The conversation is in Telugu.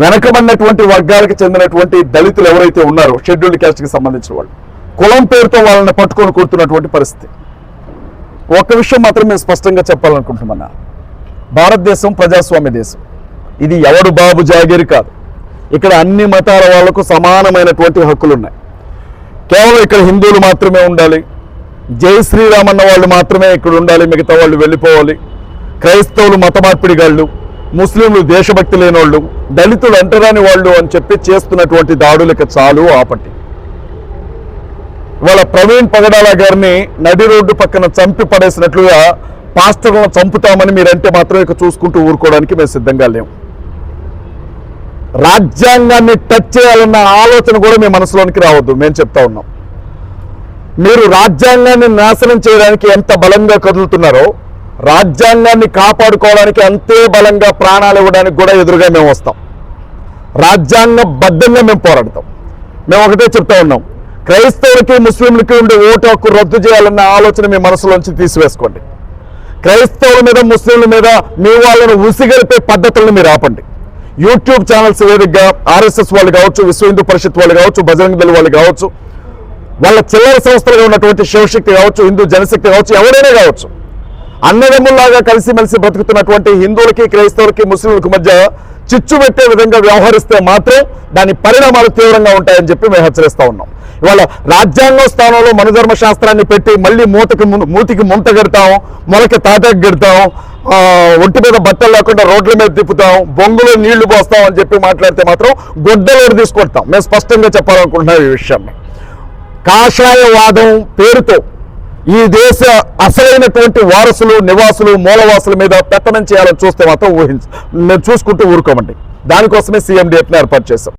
వెనకబడినటువంటి వర్గాలకు చెందినటువంటి దళితులు ఎవరైతే ఉన్నారో షెడ్యూల్డ్ క్యాస్ట్కి సంబంధించిన వాళ్ళు కులం పేరుతో వాళ్ళని పట్టుకొని కూర్చున్నటువంటి పరిస్థితి. ఒక విషయం మాత్రం మేము స్పష్టంగా చెప్పాలనుకుంటున్నామన్నా భారతదేశం ప్రజాస్వామ్య దేశం. ఇది ఎవడు బాబు జాగీరు కాదు. ఇక్కడ అన్ని మతాల వాళ్ళకు సమానమైనటువంటి హక్కులు ఉన్నాయి కేవలం ఇక్కడ హిందువులు మాత్రమే ఉండాలి. జై శ్రీరామ్ అన్న వాళ్ళు మాత్రమే ఇక్కడ ఉండాలి. మిగతా వాళ్ళు వెళ్ళిపోవాలి. క్రైస్తవులు మత మార్పిడిగాళ్ళు ముస్లింలు దేశభక్తి లేని వాళ్ళు దళితులు అంటరాని వాళ్ళు అని చెప్పి చేస్తున్నటువంటి దాడులకు చాలు ఆపండి. ఇవాళ ప్రవీణ్ పగడాల గారిని నడి రోడ్డు పక్కన చంపి పడేసినట్లుగా పాస్టర్లను చంపుతామని మీరంటే మాత్రం ఇక చూసుకుంటూ ఊరుకోవడానికి మేము సిద్ధంగా లేము. రాజ్యాంగాన్ని టచ్ చేయాలన్న ఆలోచన కూడా మీ మనసులోనికి రావద్దు మేము చెప్తా ఉన్నాం. మీరు రాజ్యాంగాన్ని నాశనం చేయడానికి ఎంత బలంగా కదులుతున్నారో రాజ్యాంగాన్ని కాపాడుకోవడానికి అంతే బలంగా ప్రాణాలు ఇవ్వడానికి కూడా ఎదురుగా మేము వస్తాం. రాజ్యాంగ బద్ధంగా మేము పోరాడతాం. మేము ఒకటే చెప్తా ఉన్నాం. క్రైస్తవులకి ముస్లింలకి ఉండే ఓటు హక్కు రద్దు చేయాలన్న ఆలోచన మీ మనసులోంచి తీసివేసుకోండి. క్రైస్తవుల మీద ముస్లింల మీద మీ వాళ్ళను ఉసిగలిపే పద్ధతులను మీరు ఆపండి. యూట్యూబ్ ఛానల్స్ వేదికగా ఆర్ఎస్ఎస్ వాళ్ళు కావచ్చు విశ్వ హిందూ పరిషత్ వాళ్ళు కావచ్చు బజరంగ దళ వాళ్ళు కావచ్చు వాళ్ళ చిల్లర సంస్థలుగా ఉన్నటువంటి శివశక్తి కావచ్చు హిందూ జనశక్తి కావచ్చు ఎవరైనా కావచ్చు అన్నదమ్ముల్లాగా కలిసిమెలిసి బ్రతుకుతున్నటువంటి హిందువులకి క్రైస్తవులకి ముస్లింలకు మధ్య చిచ్చు పెట్టే విధంగా వ్యవహరిస్తే మాత్రం దాని పరిణామాలు తీవ్రంగా ఉంటాయని చెప్పి మేము హెచ్చరిస్తూ ఉన్నాం. ఇవాళ రాజ్యాంగం స్థానంలో మనుధర్మ శాస్త్రాన్ని పెట్టి మళ్ళీ మూతకి మూతికి ముంత గెడతాం మొలకి తాటకి గెడతాం ఒంటి మీద బట్టలు లేకుండా రోడ్ల మీద తిప్పుతాం బొంగులో నీళ్ళు పోస్తాం అని చెప్పి మాట్లాడితే మాత్రం గుడ్డలోడు తీసుకొడతాం. మేము స్పష్టంగా చెప్పాలనుకుంటున్నాం ఈ విషయాన్ని. కాషాయవాదం పేరుతో ఈ దేశ అసలైనటువంటి వారసులు నివాసులు మూలవాసుల మీద పెత్తనం చేయాలని చూస్తే మాత్రం ఊహించ చూసుకుంటూ ఊరుకోమండి. దానికోసమే సీఎం ఏర్పాటు చేశాం.